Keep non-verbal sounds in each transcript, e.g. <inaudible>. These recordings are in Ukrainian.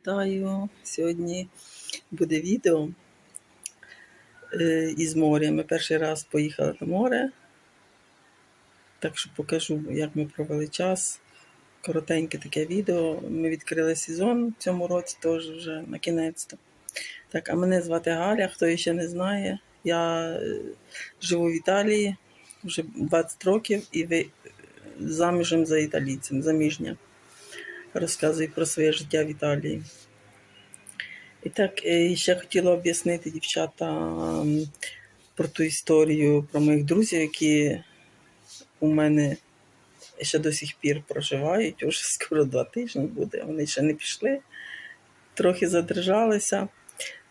Вітаю! Сьогодні буде відео е, із моря. Ми перший раз поїхали на море. Так що покажу, як ми провели час. Коротеньке таке відео. Ми відкрили сезон в цьому році, теж вже на кінець. Так, а мене звати Галя, хто ще не знає. Я е, живу в Італії вже 20 років і ви заміжем за італійцем, заміжня. Розказую про своє життя в Італії. І так, е, ще хотіла об'яснити дівчатам про ту історію про моїх друзів, які у мене ще до сих пір проживають, уже скоро два тижні буде. Вони ще не пішли, трохи задержалися.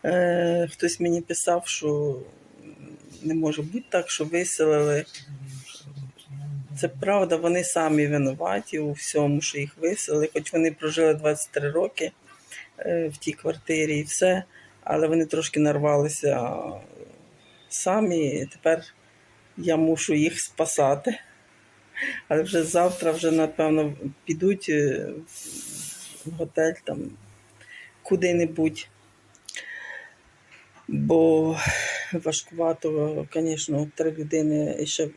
Е, Хтось мені писав, що не може бути так, що виселили. Це правда, вони самі винуваті у всьому, що їх виселили, хоч вони прожили 23 роки е, в тій квартирі і все, але вони трошки нарвалися самі. І тепер я мушу їх спасати. Але вже завтра, вже, напевно, підуть е, в готель там куди-небудь. Бо важкувато, звісно, три людини ще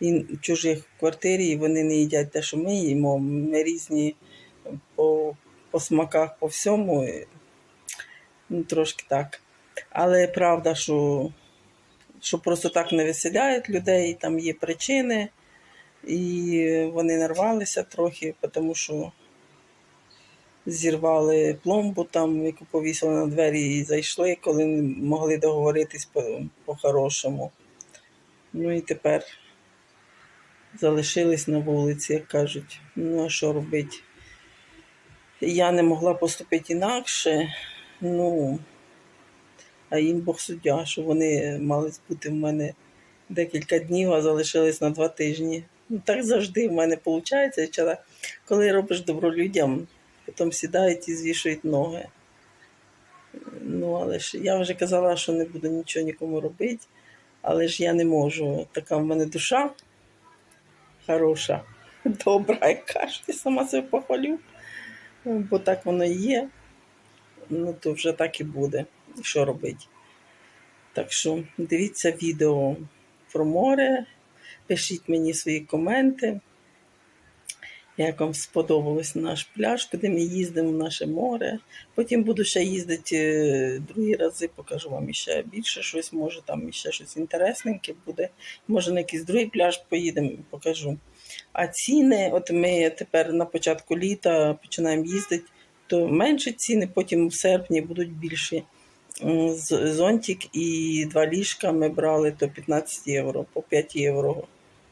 і чужих квартирі, і вони не їдять те, що ми їмо. Ми різні по, по смаках, по всьому. Ну, трошки так. Але правда, що, що просто так не виселяють людей, там є причини, і вони нарвалися трохи, тому що зірвали пломбу, там, яку повісили на двері і зайшли, коли могли договоритись по- по-хорошому. Ну і тепер залишились на вулиці, як кажуть. Ну, а що робити? Я не могла поступити інакше. Ну, а їм Бог суддя, що вони мали бути в мене декілька днів, а залишились на два тижні. Ну, так завжди в мене виходить. Коли робиш добро людям, потім сідають і звішують ноги. Ну, але ж я вже казала, що не буду нічого нікому робити, але ж я не можу. Така в мене душа хороша, <laughs> добра, як кажуть, сама себе похвалю, бо так воно і є. Ну, то вже так і буде. Що робити? Так що дивіться відео про море, пишіть мені свої коменти. Як вам сподобалось наш пляж, куди ми їздимо в наше море. Потім буду ще їздити е, другі рази, покажу вам ще більше щось, може там ще щось інтересненьке буде. Може на якийсь другий пляж поїдемо, покажу. А ціни, от ми тепер на початку літа починаємо їздити, то менші ціни, потім в серпні будуть більші. Зонтик і два ліжка ми брали то 15 євро, по 5 євро.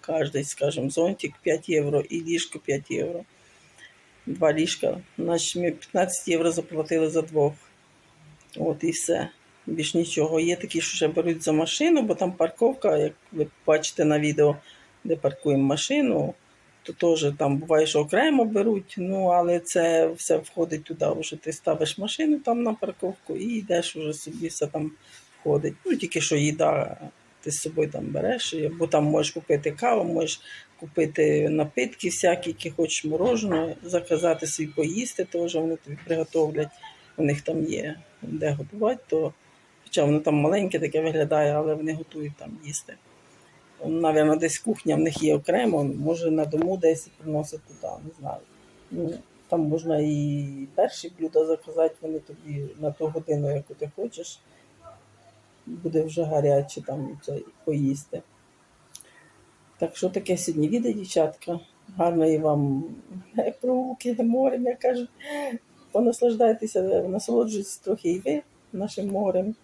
Кожний, скажімо, зонтик 5 євро і ліжко 5 євро. Два ліжка. Значить, ми 15 євро заплатили за двох. От і все. Більш нічого. Є такі, що ще беруть за машину, бо там парковка, як ви бачите на відео, де паркуємо машину, то теж там буває, що окремо беруть, ну але це все входить туди. Вже ти ставиш машину там на парковку і йдеш уже собі все там входить. Ну тільки що їда ти з собою там береш, бо там можеш купити каву, можеш купити напитки всякі, які хочеш мороженого, заказати собі поїсти, теж вони тобі приготовлять. У них там є де готувати, то хоча воно там маленьке таке виглядає, але вони готують там їсти. Навірно, десь кухня в них є окремо, може на дому десь приносять туди, не знаю. Ну, там можна і перші блюда заказати, вони тобі на ту годину, яку ти хочеш, буде вже гаряче там це поїсти. Так що таке сьогодні відео, дівчатка. Гарної вам прогулки морем, як кажуть. Понаслаждайтеся, насолоджуйтесь трохи і ви нашим морем.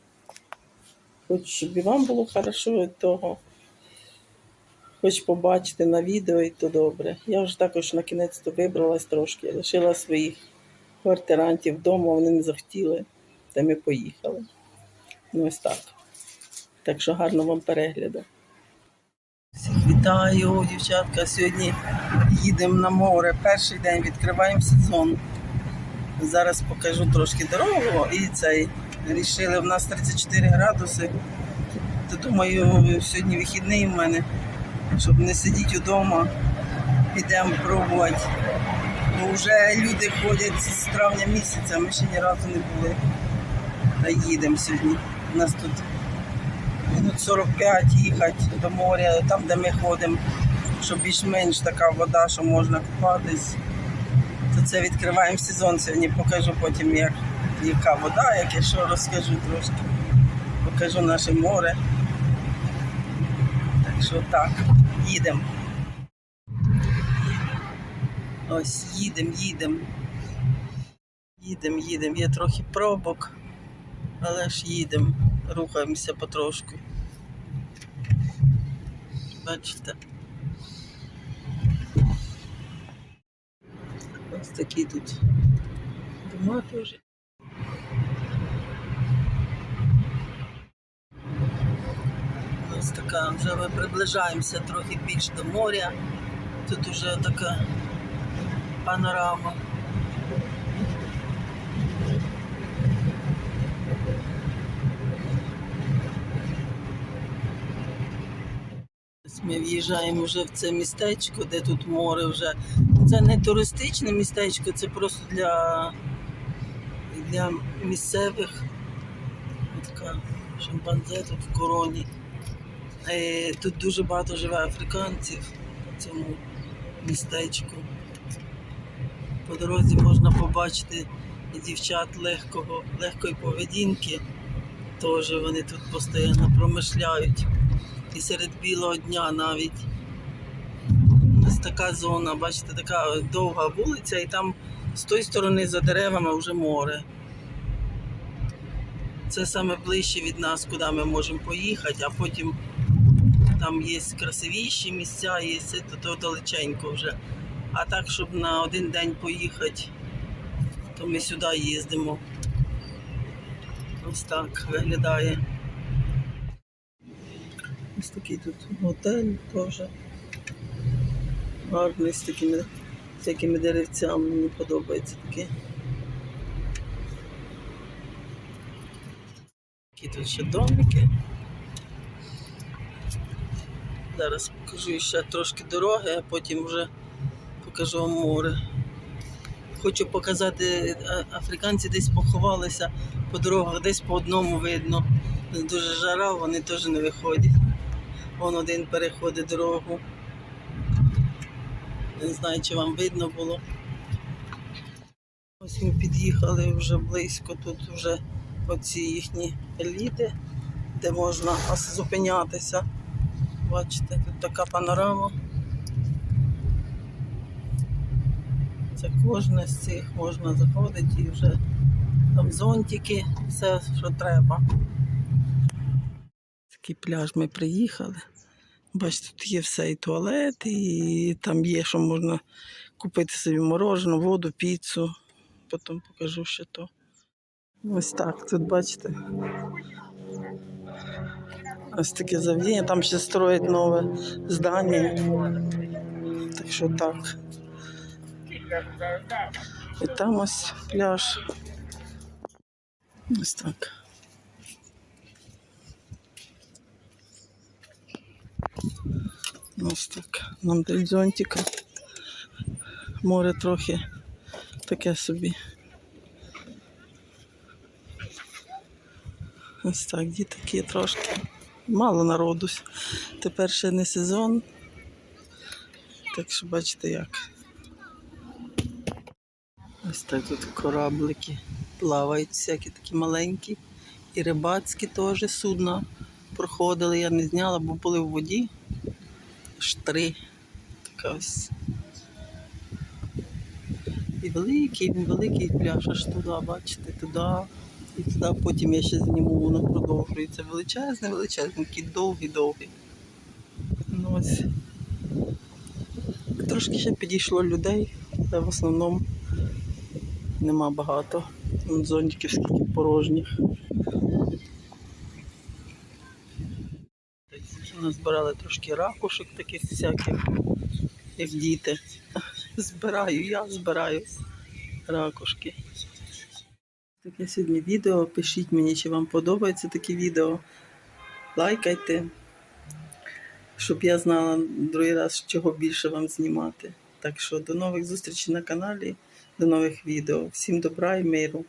Хоч щоб і вам було хорошо від того. Хоч побачити на відео, і то добре. Я вже також на кінець то вибралась трошки, лишила своїх квартирантів вдома, вони не захотіли, та ми поїхали. Ну ось так. Так що гарно вам перегляду. Всіх вітаю, дівчатка. Сьогодні їдемо на море. Перший день відкриваємо сезон. Зараз покажу трошки дорогу і цей. Рішили, в нас 34 градуси. То думаю, сьогодні вихідний в мене, щоб не сидіти вдома. Підемо пробувати Бо вже люди ходять з травня місяця, ми ще ні разу не були. Та їдемо сьогодні. У нас тут минут 45 їхати до моря, там, де ми ходимо, щоб більш-менш така вода, що можна купатись. То це відкриваємо сезон сьогодні, покажу потім, як, яка вода, як я що розкажу трошки. Покажу наше море. Так що так, їдемо. Ось їдемо, їдемо. Їдемо, їдемо. Є трохи пробок, але ж їдемо, рухаємося потрошку. Бачите? Ось такі тут дома теж. Ось така, вже ми приближаємося трохи більш до моря. Тут уже така панорама. Ми в'їжджаємо вже в це містечко, де тут море вже. Це не туристичне містечко, це просто для, для місцевих. Така шимпанзе тут в короні. Е, Тут дуже багато живе африканців в цьому містечку. По дорозі можна побачити дівчат легкого, легкої поведінки. Теж вони тут постійно промишляють. І серед білого дня навіть. Ось така зона, бачите, така довга вулиця, і там з тої сторони за деревами вже море. Це саме ближче від нас, куди ми можемо поїхати, а потім там є красивіші місця, є то, то далеченько вже. А так, щоб на один день поїхати, то ми сюди їздимо. Ось так виглядає. Ось такий тут готель теж. Гарний з такими всякими деревцями, мені подобається таке. Такі тут ще домики. Зараз покажу ще трошки дороги, а потім вже покажу вам море. Хочу показати, африканці десь поховалися по дорогах, десь по одному видно. Дуже жара, вони теж не виходять. Вон один переходить дорогу. Не знаю, чи вам видно було. Ось ми під'їхали вже близько, тут вже оці їхні еліти, де можна зупинятися. Бачите, тут така панорама. Це кожне з цих можна заходити і вже там зонтики, все, що треба. Такий пляж ми приїхали. Бачите, тут є все і туалет, і там є, що можна купити собі морожене, воду, піцу. Потім покажу ще то. Ось так, тут бачите. Ось таке завдання. Там ще строять нове здання. Так що так. І там ось пляж. Ось так. Ось так. Нам дають зонтика. Море трохи таке собі. Ось так, діток є трошки. Мало народу. Тепер ще не сезон. Так що бачите як. Ось так тут кораблики плавають, всякі такі маленькі. І рибацькі теж судна проходили. Я не зняла, бо були в воді. Аж три. Така ось. І великий, великий пляж аж туди, бачите, туди. І туди потім я ще зніму, воно продовжується. Величезний, величезний, такий довгий-довгий. Ну ось. Трошки ще підійшло людей, але в основному нема багато. Зонтиків скільки порожніх. Назбирали трошки ракушек таких всяких, як діти. Збираю, я збираю ракушки. Таке сьогодні відео. Пишіть мені, чи вам подобається такі відео. Лайкайте, щоб я знала другий раз, чого більше вам знімати. Так що до нових зустрічей на каналі, до нових відео. Всім добра і миру.